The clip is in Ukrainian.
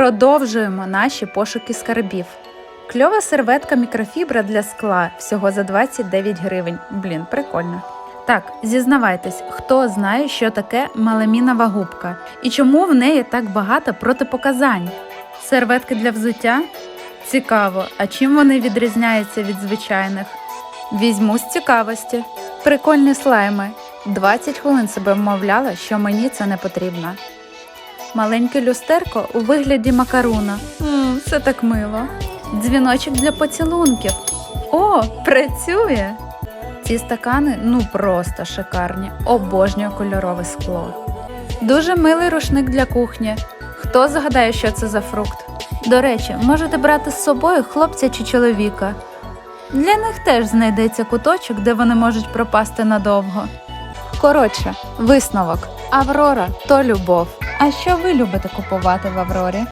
Продовжуємо наші пошуки скарбів. Кльова серветка мікрофібра для скла всього за 29 гривень. Блін, прикольно. Так, зізнавайтесь, хто знає, що таке меламінова губка і чому в неї так багато протипоказань? Серветки для взуття? Цікаво, а чим вони відрізняються від звичайних? Візьму з цікавості. Прикольні слайми. 20 хвилин себе вмовляла, що мені це не потрібно. Маленьке люстерко у вигляді макаруна. Мм, це так мило. Дзвіночок для поцілунків. О, працює! Ці стакани ну просто шикарні. Обожнюю кольорове скло. Дуже милий рушник для кухні. Хто згадає, що це за фрукт? До речі, можете брати з собою хлопця чи чоловіка. Для них теж знайдеться куточок, де вони можуть пропасти надовго. Коротше, висновок. Аврора то любов. А що ви любите купувати в Аврорі?